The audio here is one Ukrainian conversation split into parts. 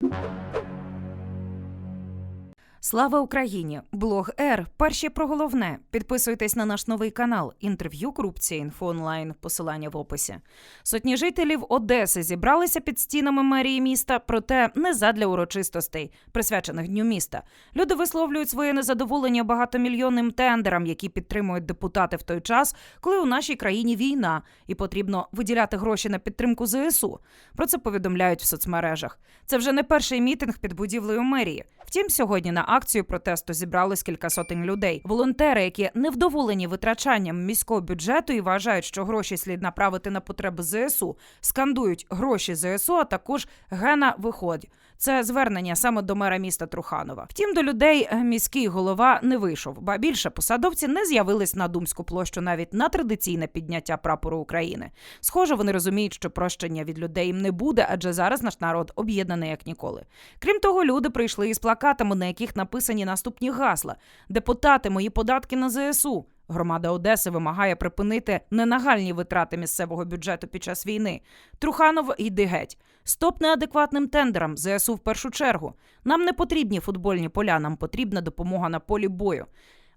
you Слава Україні! Блог Р. Перші про головне. Підписуйтесь на наш новий канал. Інтерв'ю корупція інфо онлайн. Посилання в описі. Сотні жителів Одеси зібралися під стінами мерії міста, проте не задля урочистостей, присвячених дню міста. Люди висловлюють своє незадоволення багатомільйонним тендерам, які підтримують депутати в той час, коли у нашій країні війна і потрібно виділяти гроші на підтримку ЗСУ. Про це повідомляють в соцмережах. Це вже не перший мітинг під будівлею мерії. Втім, сьогодні на акцію протесту зібрались кілька сотень людей. Волонтери, які невдоволені витрачанням міського бюджету і вважають, що гроші слід направити на потреби ЗСУ, скандують гроші ЗСУ, а також гена виходь. Це звернення саме до мера міста Труханова. Втім, до людей е, міський голова не вийшов, ба більше посадовці не з'явились на Думську площу навіть на традиційне підняття прапору України. Схоже, вони розуміють, що прощення від людей їм не буде, адже зараз наш народ об'єднаний як ніколи. Крім того, люди прийшли із плакатами, на яких написані наступні гасла: депутати, мої податки на ЗСУ. Громада Одеси вимагає припинити ненагальні витрати місцевого бюджету під час війни. Труханов йди геть. Стоп неадекватним тендерам. ЗСУ в першу чергу. Нам не потрібні футбольні поля, нам потрібна допомога на полі бою.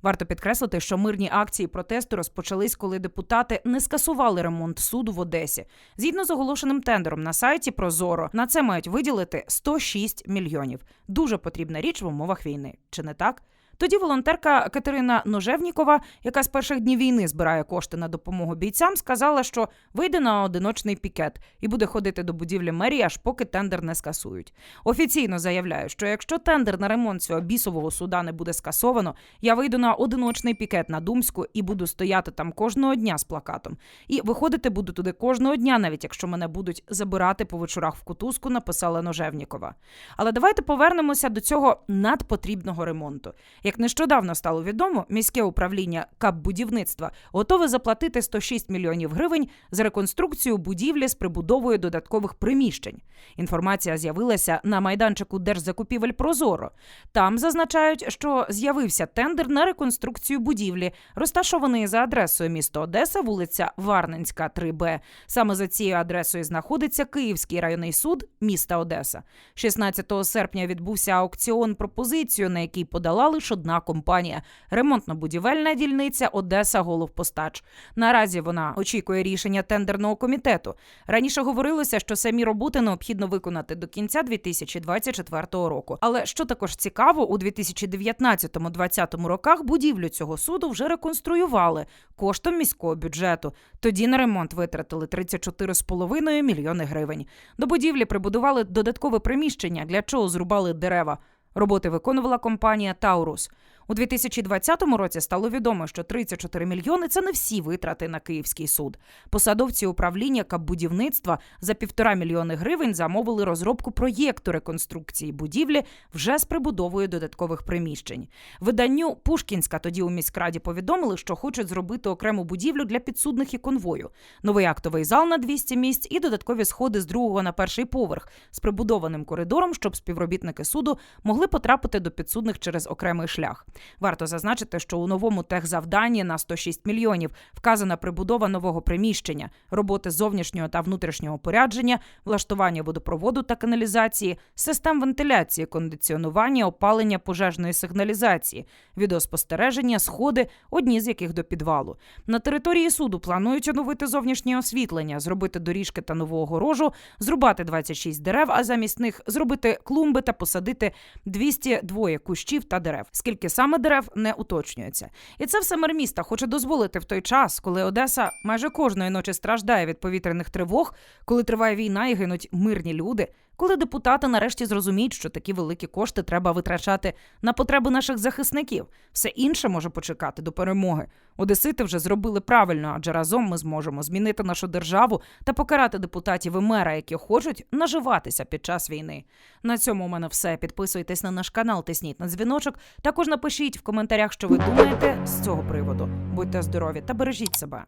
Варто підкреслити, що мирні акції протесту розпочались, коли депутати не скасували ремонт суду в Одесі. Згідно з оголошеним тендером на сайті Прозоро, на це мають виділити 106 мільйонів. Дуже потрібна річ в умовах війни. Чи не так? Тоді волонтерка Катерина Ножевнікова, яка з перших днів війни збирає кошти на допомогу бійцям, сказала, що вийде на одиночний пікет і буде ходити до будівлі мерії, аж поки тендер не скасують. Офіційно заявляю, що якщо тендер на ремонт цього бісового суда не буде скасовано, я вийду на одиночний пікет на Думську і буду стояти там кожного дня з плакатом. І виходити буду туди кожного дня, навіть якщо мене будуть забирати по вечорах в кутузку, написала Ножевнікова. Але давайте повернемося до цього надпотрібного ремонту. Як нещодавно стало відомо, міське управління капбудівництва готове заплатити 106 мільйонів гривень за реконструкцію будівлі з прибудовою додаткових приміщень. Інформація з'явилася на майданчику держзакупівель Прозоро. Там зазначають, що з'явився тендер на реконструкцію будівлі, розташованої за адресою місто Одеса, вулиця Варненська, 3Б. Саме за цією адресою знаходиться Київський районний суд міста Одеса. 16 серпня відбувся аукціон пропозицію, на який подала лише одна компанія ремонтно-будівельна дільниця Одеса Головпостач. Наразі вона очікує рішення тендерного комітету. Раніше говорилося, що самі роботи необхідно виконати до кінця 2024 року. Але що також цікаво, у 2019-2020 роках будівлю цього суду вже реконструювали коштом міського бюджету. Тоді на ремонт витратили 34,5 мільйони гривень. До будівлі прибудували додаткове приміщення, для чого зрубали дерева. Роботи виконувала компанія Таурус. У 2020 році стало відомо, що 34 мільйони це не всі витрати на Київський суд. Посадовці управління капбудівництва за півтора мільйони гривень замовили розробку проєкту реконструкції будівлі вже з прибудовою додаткових приміщень. Виданню Пушкінська тоді у міськраді повідомили, що хочуть зробити окрему будівлю для підсудних і конвою, новий актовий зал на 200 місць і додаткові сходи з другого на перший поверх з прибудованим коридором, щоб співробітники суду могли потрапити до підсудних через окремий шлях. Варто зазначити, що у новому техзавданні на 106 мільйонів вказана прибудова нового приміщення, роботи зовнішнього та внутрішнього порядження, влаштування водопроводу та каналізації, систем вентиляції, кондиціонування, опалення пожежної сигналізації, відеоспостереження, сходи, одні з яких до підвалу. На території суду планують оновити зовнішнє освітлення, зробити доріжки та нову огорожу, зрубати 26 дерев, а замість них зробити клумби та посадити 202 кущів та дерев. Скільки саме дерев не уточнюється. І це все мер міста хоче дозволити в той час, коли Одеса майже кожної ночі страждає від повітряних тривог, коли триває війна і гинуть мирні люди. Коли депутати нарешті зрозуміють, що такі великі кошти треба витрачати на потреби наших захисників, все інше може почекати до перемоги. Одесити вже зробили правильно, адже разом ми зможемо змінити нашу державу та покарати депутатів і мера, які хочуть наживатися під час війни. На цьому у мене все. Підписуйтесь на наш канал, тисніть на дзвіночок. Також напишіть в коментарях, що ви думаєте з цього приводу. Будьте здорові та бережіть себе.